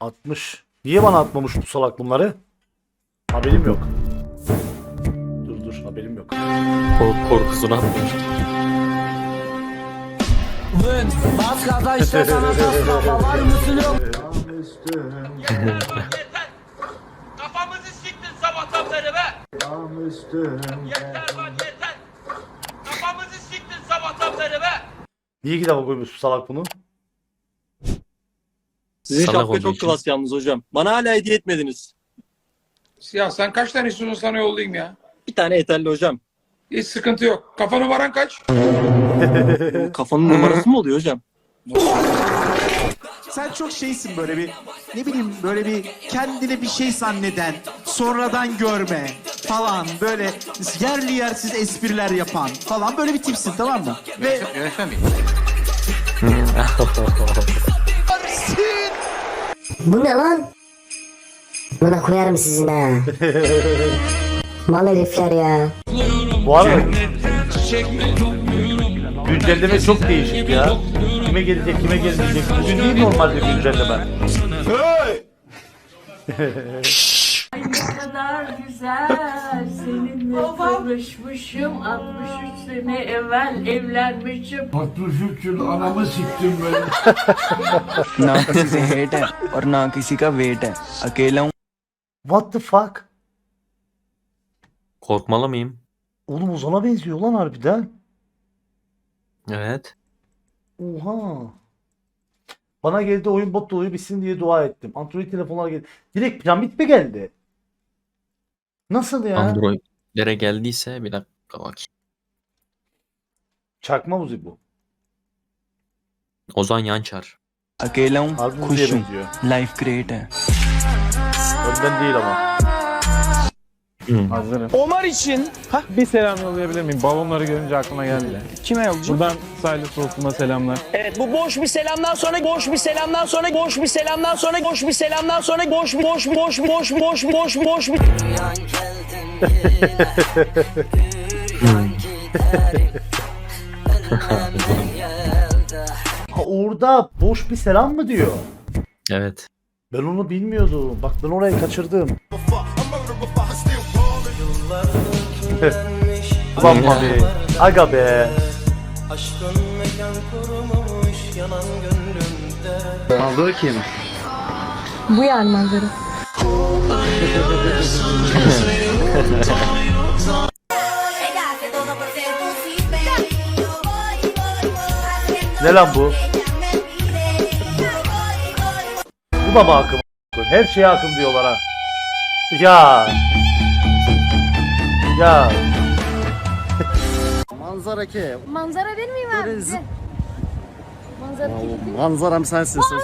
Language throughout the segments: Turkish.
Atmış. Niye bana atmamış bu salak bunları? Haberim yok. Dur dur haberim yok. Kork korkusunu atmış. Bas gaza işte sana tasla var mısın yok. Kafamızı siktin sabahtan beri be. Yeter bak yeter. Kafamızı siktin sabahtan beri be. Niye kitaba koymuş bu salak bunu? Sizin Salak şapka olduğu çok için. klas yalnız hocam. Bana hala hediye etmediniz. Ya sen kaç tane istiyorsun sana yollayayım ya? Bir tane yeterli hocam. Hiç sıkıntı yok. Kafa numaran kaç? Kafanın numarası mı oluyor hocam? Sen çok şeysin böyle bir ne bileyim böyle bir kendine bir şey zanneden, sonradan görme falan böyle yerli yersiz espriler yapan falan böyle bir tipsin tamam mı? Ve Bu ne lan? Buna koyarım sizin ha. Mal herifler ya. Bu arada güncelleme çok değişik ya. Kime gelecek kime gelecek. Bugün değil normalde güncelleme. Ne kadar güzel seninle tanışmışım 63 sene evvel evlenmişim 63 yıl anamı siktim ben. ना किसी से हेट है और ना किसी का वेट है अकेला हूँ What the fuck? Korkmalı mıyım? Oğlum Ozan'a benziyor lan harbiden. Evet. Oha. Bana geldi oyun bot dolayı bitsin diye dua ettim. Android telefonlar geldi. Direkt piramit mi geldi? Nasıl ya? Android'lere geldiyse bir dakika bak. Çakma muzi bu. Ozan Yançar. अकेला हूँ Harbi खुश muziğe हूँ benziyor. Life great है Önden değil ama. Hazırım. Omar için Bir selam yollayabilir miyim? Balonları görünce aklıma geldi. kime yolcu? Buradan Silas Olsun'a selamlar. Evet bu boş bir selamdan sonra boş bir selamdan sonra boş bir selamdan sonra boş bir selamdan sonra boş bir boş bir boş bir boş bir boş bir boş bir boş bir Ha, orada boş bir selam mı diyor? Evet. Ben onu bilmiyordum. Bak ben orayı kaçırdım. Ulan abi. Aga be. Aldığı kim? Bu yani manzara Ne lan bu? Bu da mı akım? Her şeye akım diyorlar ha. Ya. Ya. Manzara ki. Manzara vermeyeyim abi bize Manzara kilitli Manzaram sensin sus.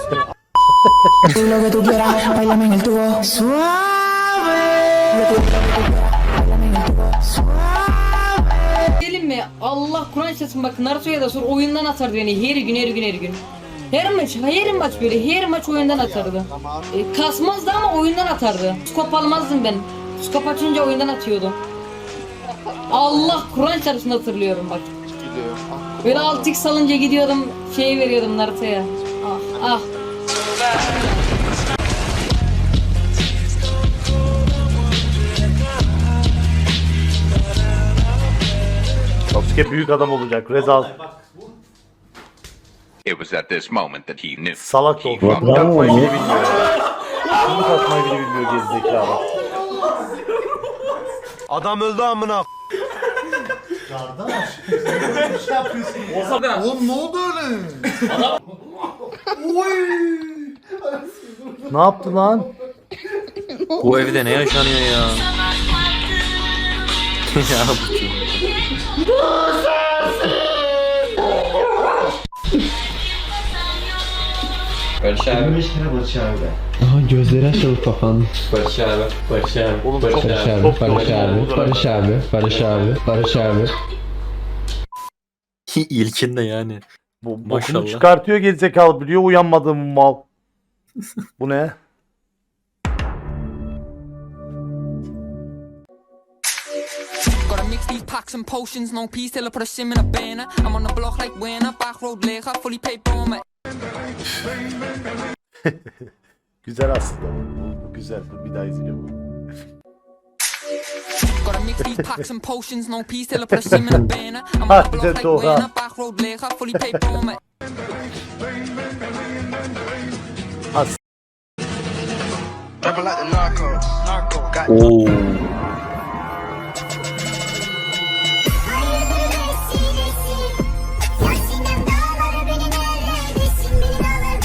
Lo que tú quieras, bailame en el tubo. Suave. Diyelim mi Allah Kur'an çatın bak Naruto'ya da sor oyundan atardı beni her gün her gün her gün her maç, her maç böyle her maç oyundan atardı. E, kasmazdı ama oyundan atardı. Skop almazdım ben. Skop açınca oyundan atıyordu. Allah Kur'an çarpsın hatırlıyorum bak. Böyle 6x alınca gidiyordum şeyi veriyordum Naruto'ya. Ah ah. Sasuke büyük adam olacak. Rezal. It was at this moment that he knew. Salak da oldu. Bunu yapmayı bile bilmiyor. Bunu yapmayı bile bilmiyor gerizekalı. Adam öldü amına. Oğlum ne oldu öyle? Ne yaptı lan? Bu evde ne yaşanıyor ya? ya bu kim? Aha gözleri açıldı kafanın. Barış abi. Barış abi. Oğlum çok, Barış abi, çok Barış abi, Barış abi, Barış abi, Barış abi. İlkin de yani. Bu, bokunu Maşallah. çıkartıyor gerizekalı biliyor uyanmadığım mal. Bu ne? Gotta mix these packs and potions, no peace till I put a sim in a banner. I'm on the block like when I back road leg, I fully paid for my Güzel aslında. Bu, bu güzel. Bir daha izleyeceğim. bunu. Gotta mix these packs and potions, no peace till I put a seam in a banner. I'm on the block güzel like Tuğha. Wayne, back road Blazer, fully paid for my As Oo.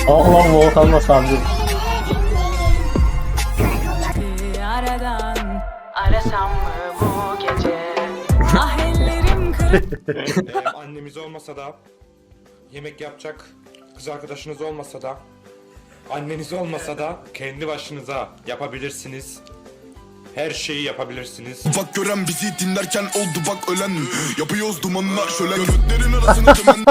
Allah Volkan da sandım. Aradan arasam mı bu gece? Ah ellerim Annemiz olmasa da, yemek yapacak kız arkadaşınız olmasa da, anneniz olmasa da kendi başınıza yapabilirsiniz. Her şeyi yapabilirsiniz. Bak gören bizi dinlerken oldu bak ölen Yapıyoruz dumanlar şöyle Gözlerin arasına tümen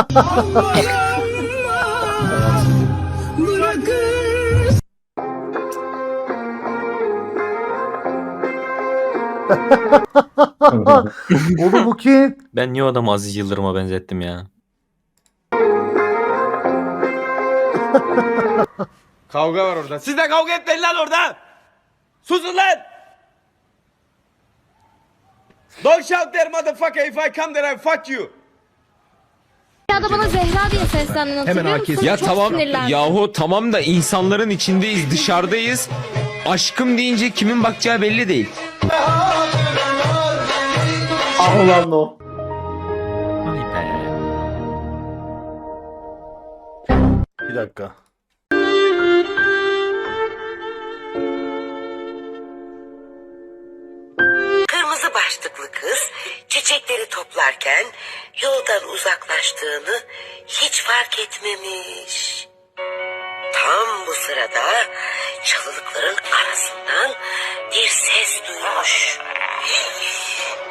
Oğlum bu kim? Ben niye o adamı Aziz Yıldırım'a benzettim ya? Kavga var orada. Siz de kavga etmeyin lan orada. Susun lan. Don't shout there motherfucker if I come there I fuck you. Ya da bana Zehra diye seslendin hatırlıyor musun? Ya Çok tamam sinirlendim. yahu tamam da insanların içindeyiz dışarıdayız. Aşkım deyince kimin bakacağı belli değil. Ulan o. Vay be. Bir dakika. Kırmızı başlıklı kız çiçekleri toplarken yoldan uzaklaştığını hiç fark etmemiş. Tam bu sırada çalılıkların arasından bir ses duymuş.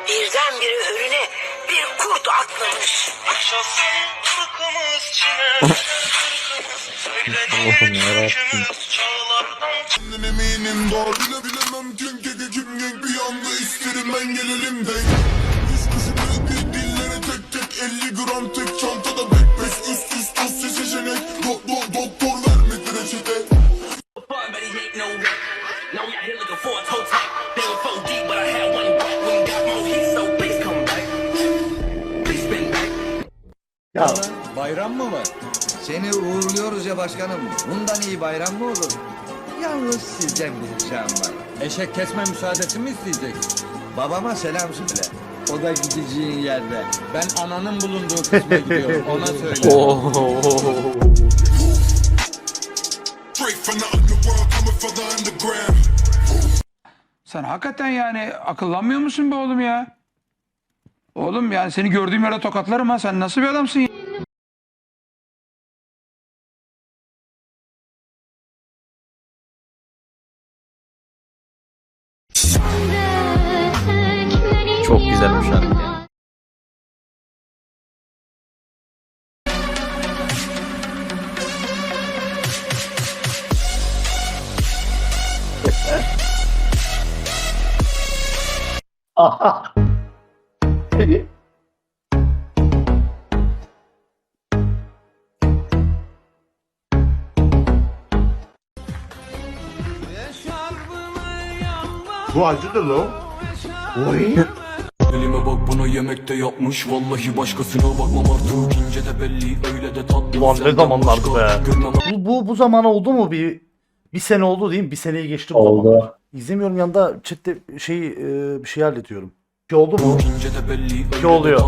Birdenbire önüne bir kurt atlamış. Allah'ım yarabbim. eminim var Bile bilemem kim keke kim genk bir anda isterim ben gelelim de Üç kuşu büyük dillere tek tek 50 gram tek çantada bekbeş Üst üst dosya seçenek do, do, Doktor vermedi reçete Ya Bayram mı var? Seni uğurluyoruz ya başkanım. Bundan iyi bayram mı olur? Yalnız sizden bir ricam var. Eşek kesme müsaadesi mi isteyeceksin? Babama selam söyle. O da gideceğin yerde. Ben ananın bulunduğu kısma gidiyorum. Ona söyle. Underground Sen hakikaten yani akıllanmıyor musun be oğlum ya? Oğlum yani seni gördüğüm yere tokatlarım ha. Sen nasıl bir adamsın ya? Çok güzelmiş şarkı ya. Bu acıdır lan. Elime bak buna yemekte yapmış Vallahi başkasına bakmam artık ince de belli öyle de tatlı Ulan ne zamanlardı be. bu, bu, bu zaman oldu mu bir bir sene oldu değil mi? Bir seneyi geçti bu zamanlar. İzlemiyorum yanında chatte şey e, bir şey hallediyorum. Bir şey oldu mu? ince de belli öyle İki oluyor.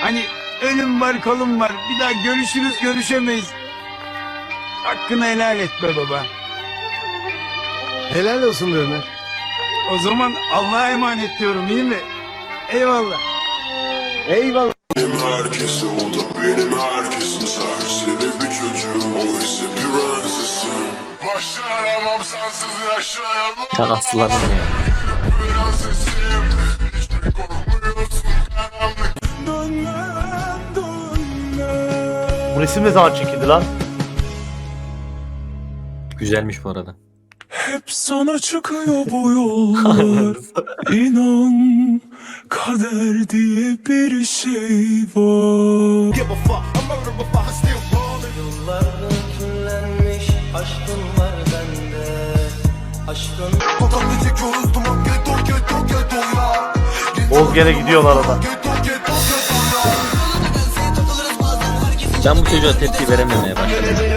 Hani ölüm var kolum var. Bir daha görüşürüz görüşemeyiz. Hakkını helal et be baba. Helal olsun be Ömer. O zaman Allah'a emanet diyorum iyi mi? Eyvallah. Eyvallah. Benim herkesi o da benim herkesin serseri bir çocuğum O ise prensesim Başaramam sensiz yaşayamam Can aslanım ya. Bu resim ne zaman çekildi lan? Güzelmiş bu arada. Hep sana çıkıyor bu yollar İnan kader diye bir şey var Yıllarda küllenmiş aşk Tokatlı çekiyoruz duman Geto geto geto ya Bozgele gidiyorlar arada. Geto geto geto Ben bu çocuğa tepki verememeye başladım.